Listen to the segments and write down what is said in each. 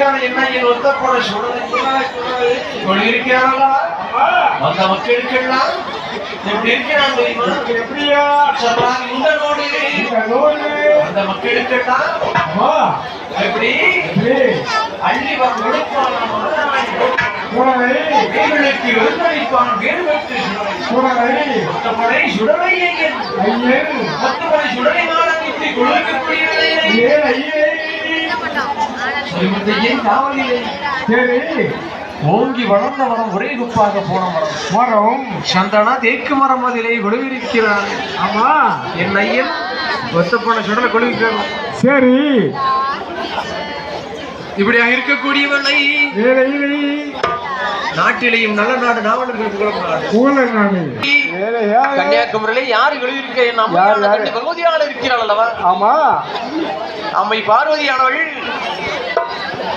கொண்டிருக்கிறான் என்ன? என் ஒத்த போட சுடலை கொண்டிருக்கிறார்களா அந்த மக்களுக்கெல்லாம் எப்படி இருக்கிறான் தெரியுமா? எப்படியா? சபாதி உண்டனோடு நோடு அந்த மக்களுக்கெல்லாம் எப்படி அள்ளி கொடுப்பான் எழுந்தளிப்பான் வீரர்களுக்கு சுடலை. மொத்தப்படை சுடலை ஐயன் மொத்தப்படை சுடலை மாறி கொடுக்கக்கூடிய ஏன் ஐயே. சொல்லுத்தையும் காவலிலே சரி ஓங்கி வளர்ந்த மரம் ஒரே குப்பாக போன மரம். மரம் சந்தனா தேக்கு மரம் அதிலே கொழுவிருக்கிறான் ஆமா என் ஐயன். ஒத்தப்பன சுடலை கொழுவிக்கிறான் சரி. இப்படியாக இருக்கக்கூடியவனை நாட்டிலேயும் நல்ல நாடு நாவலர்கள் கன்னியாகுமரியிலே யாரு எழுதியிருக்க என் அம்மா யார், யார்? கண்ணி பகவதியால் இருக்கிறாள் அல்லவா? ஆமா. அம்மை பார்வதியானவள்.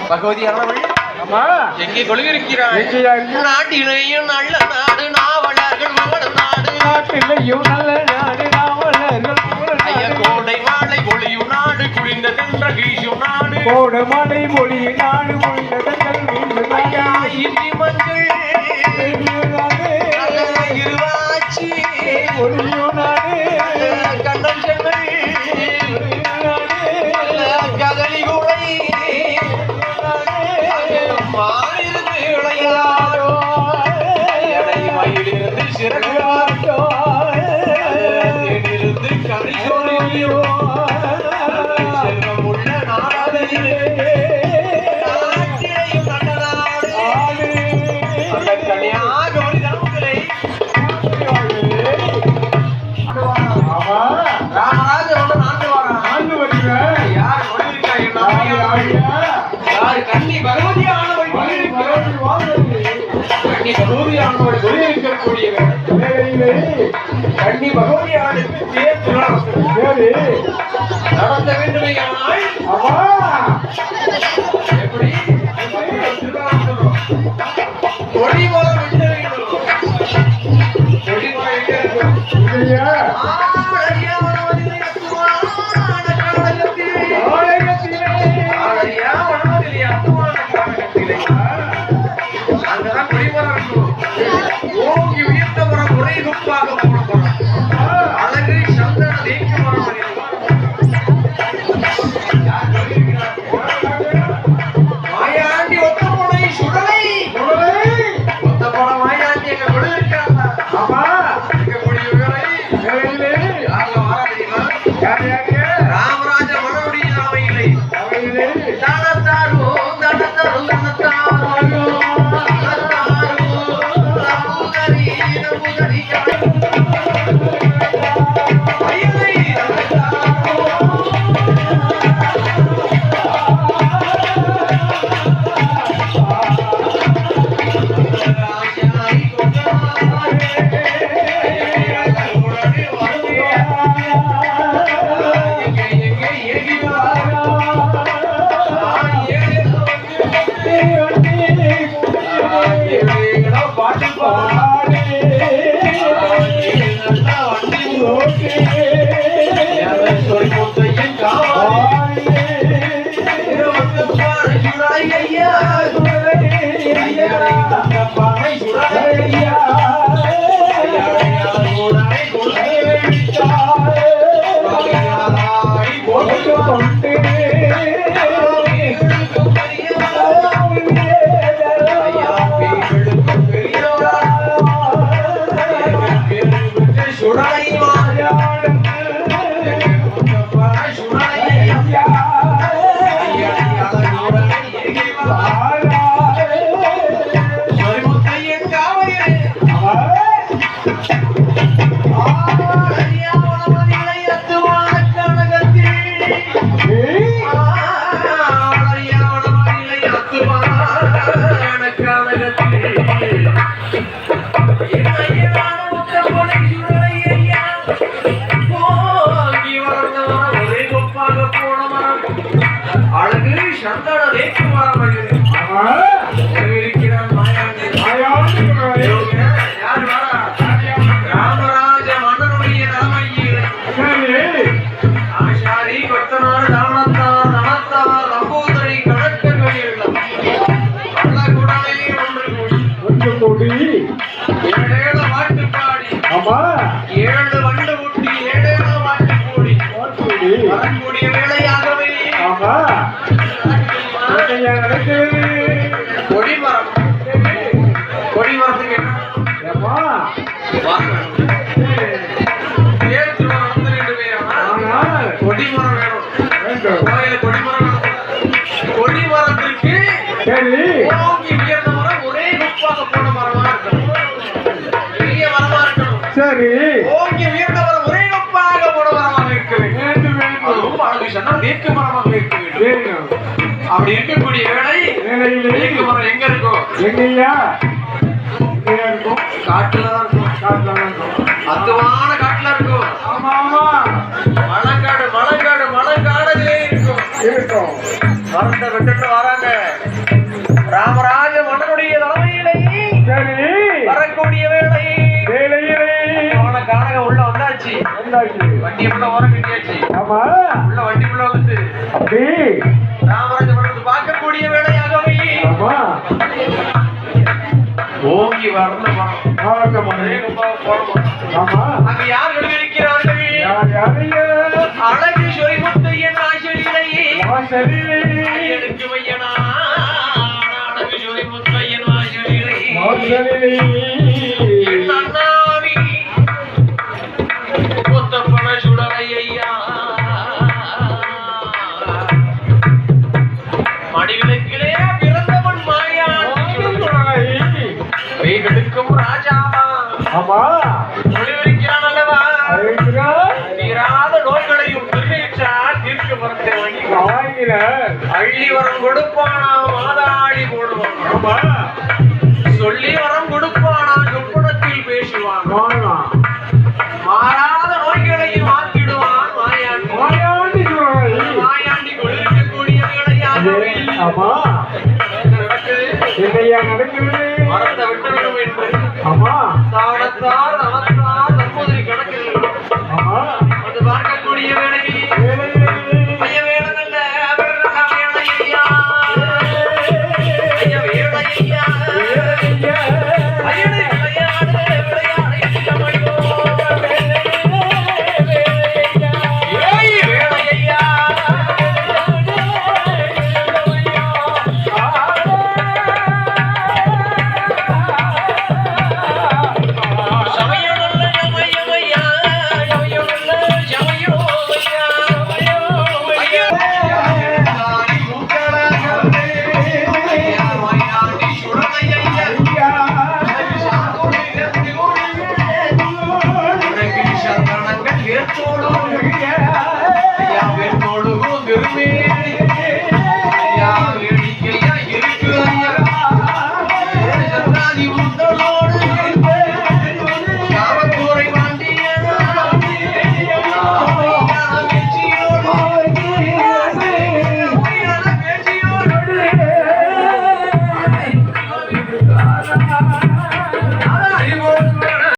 பகவதியானவள். ஆமா எங்கே இருக்கு நாட்டிலேயும் நல்ல நாடு நாவலர்கள் நாடு. நாட்டிலையும் நல்ல நாடு நாவலர்கள். கோடை வாழை ஒளியும் நாடு குளிர்ந்ததென்ற கீசும் நாடு. கோட மலை மொழி நாடு கன்னி பகவதி ஆனவள் கொண்டிருக்கக்கூடியவள். கன்னி பகவதி ஆணுக்கு தேர் திருநாள் நடத்த எப்படி திருநாள் சொல்றோம். கொடி போல வெட்ட வேண்டும். கொடி போல வெட்ட ஐயா ஆமா. ஏழு வண்ட ஊட்டி ஏழேழு வாட்டி கூடி. வரக்கூடிய கொடி. மரம் கொடி மரத்துக்கு என்ன? சரி ஓங்கி உயர்ந்த மரம் ஒரே குப்பாக போன மரமாக இருக்க வேண்டும். அதுவும் அழகு சொன்னா தேக்கு மரமாக இருக்க வேண்டும். அப்படி இருக்கக்கூடிய வேலை தேக்கு மரம் எங்க இருக்கும் எங்கய்யா? எங்கய்யா இருக்கும் காட்டுல தான் இருக்கும் காட்டுல தான் இருக்கும் அத்துவான காட்டுல இருக்கும் ஆமா ஆமா. மலைக்காடு மலைக்காடு மலைக்காடுகளே இருக்கும் இருக்கும் மரத்தை விட்டுட்டு வராங்க. ராமராஜ வண்டி உள்ள ஓரம் கட்டியாச்சு? ஆமா. உள்ள வண்டி உள்ள வந்துட்டு. அப்படி. ராமராஜ மன்னனுக்கு பார்க்கக்கூடிய வேலையாகவே ஆமா. ஓங்கி வரல. ஆமா. அங்கு யார் யாரையா? அழகு சொரிமுத்தையன் ஆசிரியை வாசலிலே எனக்கு வையனா அழகு சொரிமுத்தையன் ஆசிரியை ஆமா ஒளிவிருக்கிறான் அல்லவா தீராத நோய்களையும் திருநீற்றால் தீர்க்க மரத்தை வாங்கி. வாங்கினார் அள்ளி வரம் கொடுப்பானா? மாதாடி போடுவான். ஆமா. சொல்லி வரம் கொடுப்பானா? சொப்பனத்தில் பேசுவான். மாறாத நோய்களையும் மாற்றிடுவான் மாயாண்டி. மாயாண்டி மாயாண்டி கொள்ளிருக்கக்கூடிய வேலையாகவே ஆமா. என்னையா நடக்கிறது ஆமா தானத்தார்